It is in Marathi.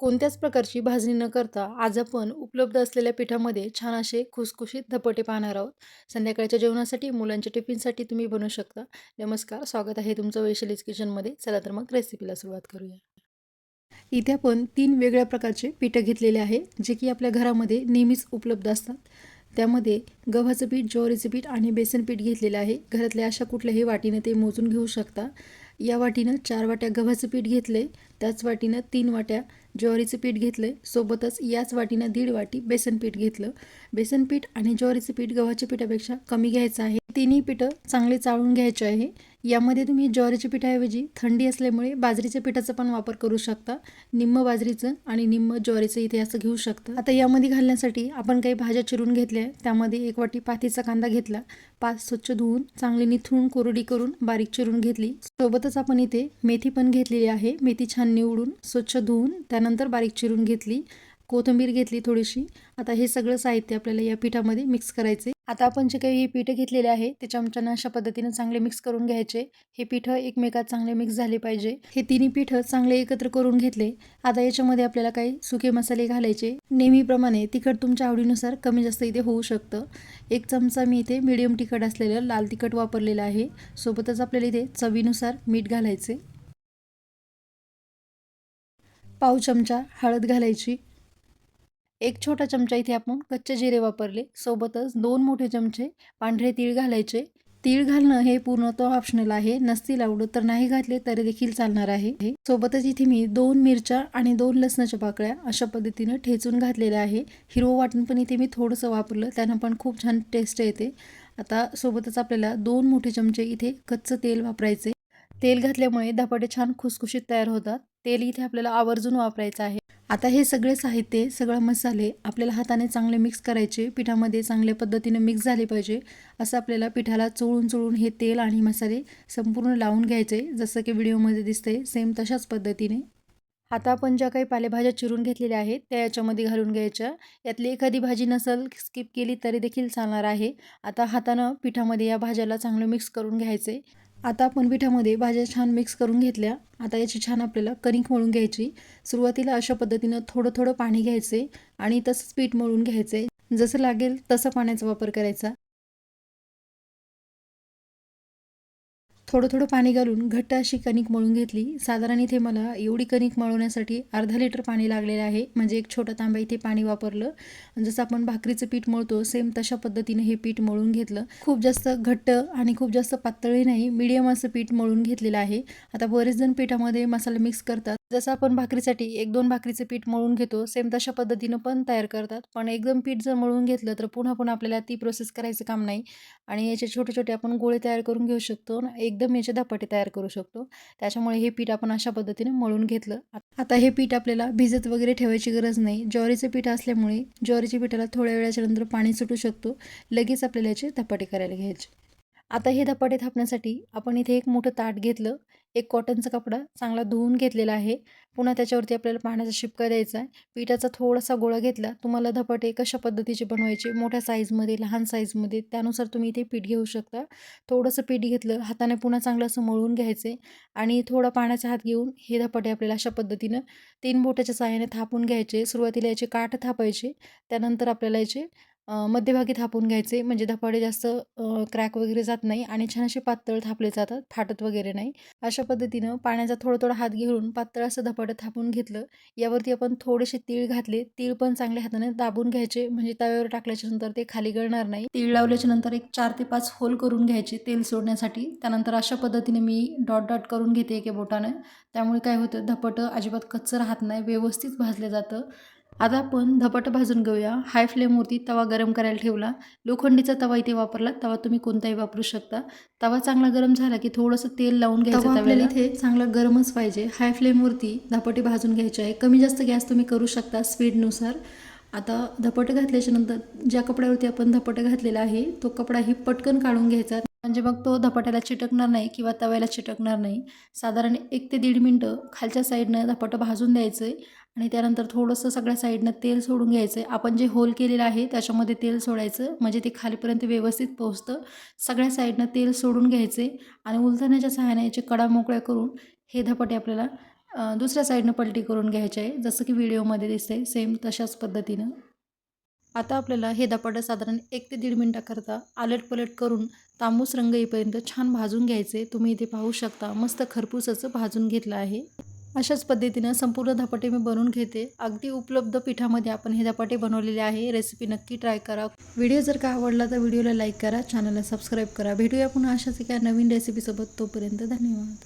कोणत्याच प्रकारची भाजणी न करता आज आपण उपलब्ध असलेल्या पिठामध्ये छान असे खुसखुशीत धपाटे पाहणार आहोत. संध्याकाळच्या जेवणासाठी मुलांच्या टिफिनसाठी तुम्ही बनवू शकता. नमस्कार स्वागत आहे तुमचं वैशालीज किचनमध्ये. चला तर मग रेसिपीला सुरुवात करूया. इथे आपण तीन वेगळ्या प्रकारचे पिठं घेतलेले आहे जे की आपल्या घरामध्ये नेहमीच उपलब्ध असतात. त्यामध्ये गव्हाचं पीठ ज्वारीचं पीठ आणि बेसन पीठ घेतलेलं आहे. घरातल्या अशा कुठल्याही वाटीनं ते मोजून घेऊ शकता. या वाटीनं चार वाट्या गव्हाचं पीठ घेतलं आहे त्याच वाटीनं तीन वाट्या ज्वारीचं पीठ घेतलं सोबतच याच वाटीनं दीड वाटी बेसन पीठ घेतलं. बेसन पीठ आणि ज्वारीचं पीठ गव्हाच्या पिठापेक्षा कमी घ्यायचं आहे. तिन्ही पिठं चांगले चाळून घ्यायचे आहे. यामध्ये तुम्ही ज्वारीच्या पिठाऐवजी थंडी असल्यामुळे बाजरीच्या पिठाचा पण वापर करू शकता. निम्म बाजरीचं आणि निम्म ज्वारीचं इथे असं घेऊ शकता. आता यामध्ये घालण्यासाठी आपण काही भाज्या चिरून घेतल्या त्यामध्ये एक वाटी पातीचा कांदा घेतला. पाच स्वच्छ धुवून चांगली निथळून कोरडी करून बारीक चिरून घेतली. सोबतच आपण इथे मेथी पण घेतलेली आहे. मेथी छान निवडून स्वच्छ धुवून त्यानंतर बारीक चिरून घेतली कोथिंबीर घेतली थोडीशी. आता हे सगळं साहित्य आपल्याला या पिठामध्ये मिक्स करायचे आता आपण जे काही हे पीठ घेतलेले आहे ते चमच्यानं अशा पद्धतीने चांगले मिक्स करून घ्यायचे. हे पीठ एकमेकात चांगले मिक्स झाले पाहिजे. हे तिन्ही पिठं चांगले एकत्र करून घेतले. आता याच्यामध्ये आपल्याला काही सुके मसाले घालायचे. नेहमीप्रमाणे तिखट तुमच्या आवडीनुसार कमी जास्त इथे होऊ शकतं. एक चमचा मी इथे मिडियम तिखट असलेलं लाल तिखट वापरलेलं आहे. सोबतच आपल्याला इथे चवीनुसार मीठ घालायचे पाव चमचा हळद घालायची. एक छोटा चमचा इथे आपण कच्चे जिरे वापरले. सोबतच दोन मोठे चमचे पांढरे तीळ घालायचे. तीळ घालणं हे पूर्णतः ऑप्शनल आहे. नसतील आवडत तर नाही घातले तरी देखील चालणार आहे. सोबतच इथे मी दोन मिरच्या आणि दोन लसणाच्या पाकळ्या अशा पद्धतीनं ठेचून घातलेल्या आहे. हिरवं वाटण पण इथे मी थोडंसं वापरलं. त्यानं पण खूप छान टेस्ट येते. आता सोबतच आपल्याला दोन मोठे चमचे इथे कच्चं तेल वापरायचे तेल घातल्यामुळे धपाटे छान खुसखुशीत तयार होतात. तेल इथे आपल्याला आवर्जून वापरायचं आहे. आता हे सगळे साहित्य सगळं मसाले आपल्याला हाताने चांगले मिक्स करायचे. पिठामध्ये चांगल्या पद्धतीने मिक्स झाले पाहिजे. असं आपल्याला पिठाला चोळून चोळून हे तेल आणि मसाले संपूर्ण लावून घ्यायचे. जसं की व्हिडिओमध्ये दिसते सेम तशाच पद्धतीने. आता आपण ज्या काही पालेभाज्या चिरून घेतलेल्या आहेत त्या याच्यामध्ये घालून घ्यायच्या. यातली एखादी भाजी नसल स्किप केली तरी देखील चालणार आहे. आता हातानं पिठामध्ये या भाज्याला चांगलं मिक्स करून घ्यायचे. आता आपण पिठामध्ये भाज्या छान मिक्स करून घेतल्या. आता याची छान आपल्याला कणिक मळून घ्यायची. सुरुवातीला अशा पद्धतीनं थोडं थोडं पाणी घ्यायचे आणि तसंच पीठ मळून घ्यायचे. जसं लागेल तसं पाण्याचा वापर करायचा. थोडं थोडं पाणी घालून घट्ट अशी कणिक मळून घेतली. साधारण इथे मला एवढी कणिक मळवण्यासाठी अर्धा लिटर पाणी लागलेलं आहे. म्हणजे एक छोटा तांबा इथे पाणी वापरलं. जसं आपण भाकरीचं पीठ मळतो सेम तशा पद्धतीने हे पीठ मळून घेतलं. खूप जास्त घट्ट आणि खूप जास्त पातळही नाही मिडियम असं पीठ मळून घेतलेलं आहे. आता बरेच जण पिठामध्ये मसाला मिक्स करतात. जसं आपण भाकरीसाठी एक दोन भाकरीचं पीठ मळून घेतो सेम तशा पद्धतीनं पण तयार करतात. पण एकदम पीठ जर मळून घेतलं तर पुन्हा पुन्हा आपल्याला ती प्रोसेस करायचं काम नाही. आणि याचे छोटे छोटे आपण गोळे तयार करून घेऊ शकतो एकदम याचे धपाटे तयार करू शकतो. त्याच्यामुळे हे पीठ आपण अशा पद्धतीने मळून घेतलं. आता हे पीठ आपल्याला भिजत वगैरे ठेवायची गरज नाही. ज्वारीचं पीठ असल्यामुळे ज्वारीच्या पिठाला थोड्या वेळाच्या नंतर पाणी सुटू शकतो. लगेच आपल्याला याचे धपाटे करायला घ्यायचे. आता हे धपाटे थापण्यासाठी आपण इथे एक मोठं ताट घेतलं. एक कॉटनचा कपडा चांगला धुवून घेतलेला आहे. पुन्हा त्याच्यावरती आपल्याला पाण्याचा शिपका द्यायचा आहे. पिठाचा थोडासा गोळा घेतला. तुम्हाला धपाटे कशा पद्धतीचे बनवायचे? मोठ्या साईजमध्ये लहान साईजमध्ये त्यानुसार तुम्ही इथे पीठ घेऊ शकता. थोडंसं पीठ घेतलं. हाताने पुन्हा चांगलं असं मळून घ्यायचे आणि थोडा पाण्याचा हात घेऊन हे धपाटे आपल्याला अशा पद्धतीनं तीन बोटाच्या साहाय्याने थापून घ्यायचे. सुरुवातीला याचे काठ थापायचे. त्यानंतर आपल्याला याचे मध्यभागी थापून घ्यायचे. म्हणजे धपाडे जास्त क्रॅक वगैरे जात नाही आणि छान असे पातळ थापले जातात फाटत वगैरे नाही. अशा पद्धतीनं पाण्याचा थोडा थोडा हात घेऊन पातळ असं धपाटं थापून घेतलं. यावरती आपण थोडेसे तीळ घातले. तीळ पण चांगल्या हाताने दाबून घ्यायचे. म्हणजे तव्यावर टाकल्याच्या नंतर ते खाली गळणार नाही. तीळ लावल्याच्या नंतर एक चार ते पाच होल करून घ्यायचे तेल सोडण्यासाठी. त्यानंतर अशा पद्धतीने मी डॉट डॉट करून घेते एके बोटानं. त्यामुळे काय होतं धपटं अजिबात कच्चं राहत नाही. व्यवस्थित भाजलं जातं. आता आपण धपाटं भाजून घेऊया. हाय फ्लेमवरती तवा गरम करायला ठेवला. लोखंडीचा तवा इथे वापरला. तवा तुम्ही कोणताही वापरू शकता. तवा चांगला गरम झाला की थोडंसं तेल लावून घ्यायचं आपल्याला इथे चांगलं गरमच पाहिजे. हाय फ्लेमवरती धपाटे भाजून घ्यायचे आहे. कमी जास्त गॅस तुम्ही करू शकता स्पीडनुसार. आता धपाटे घातल्याच्या नंतर ज्या कपड्यावरती आपण धपाटे घातलेला आहे तो कपडा ही पटकन काढून घ्यायचा. म्हणजे मग तो धपाट्याला चिटकणार नाही किंवा तव्याला चिटकणार नाही. साधारण एक ते दीड मिनटं खालच्या साईडनं धपाटं भाजून द्यायचं आहे आणि त्यानंतर थोडंसं सगळ्या साईडनं तेल सोडून घ्यायचं आहे आपण जे होल केलेलं आहे त्याच्यामध्ये तेल सोडायचं. म्हणजे ते खालीपर्यंत व्यवस्थित पोहोचतं. सगळ्या साईडनं तेल सोडून घ्यायचे आणि उलथण्याच्या सहाय्याने याचे कडा मोकळ्या करून हे धपाटे आपल्याला दुसऱ्या साईडनं पलटी करून घ्यायचे आहे. जसं की व्हिडिओमध्ये दिसतंय सेम तशाच पद्धतीनं. आता आपल्याला हे धपाटं साधारण एक ते दीड मिनटाकरता आलट पलट करून तांबूस रंग येईपर्यंत छान भाजून घ्यायचे तुम्ही इथे पाहू शकता मस्त खरपूस भाजून घेतलं आहे. अशाच पद्धतीनं संपूर्ण धपाटे मी बनवून घेते. अगदी उपलब्ध पिठामध्ये आपण हे धपाटे बनवलेले आहे. रेसिपी नक्की ट्राय करा. व्हिडिओ जर का आवडला तर व्हिडिओला लाईक करा. चॅनलला सबस्क्राईब करा. भेटूया पुन्हा अशाच एका नवीन रेसिपीसोबत तोपर्यंत धन्यवाद.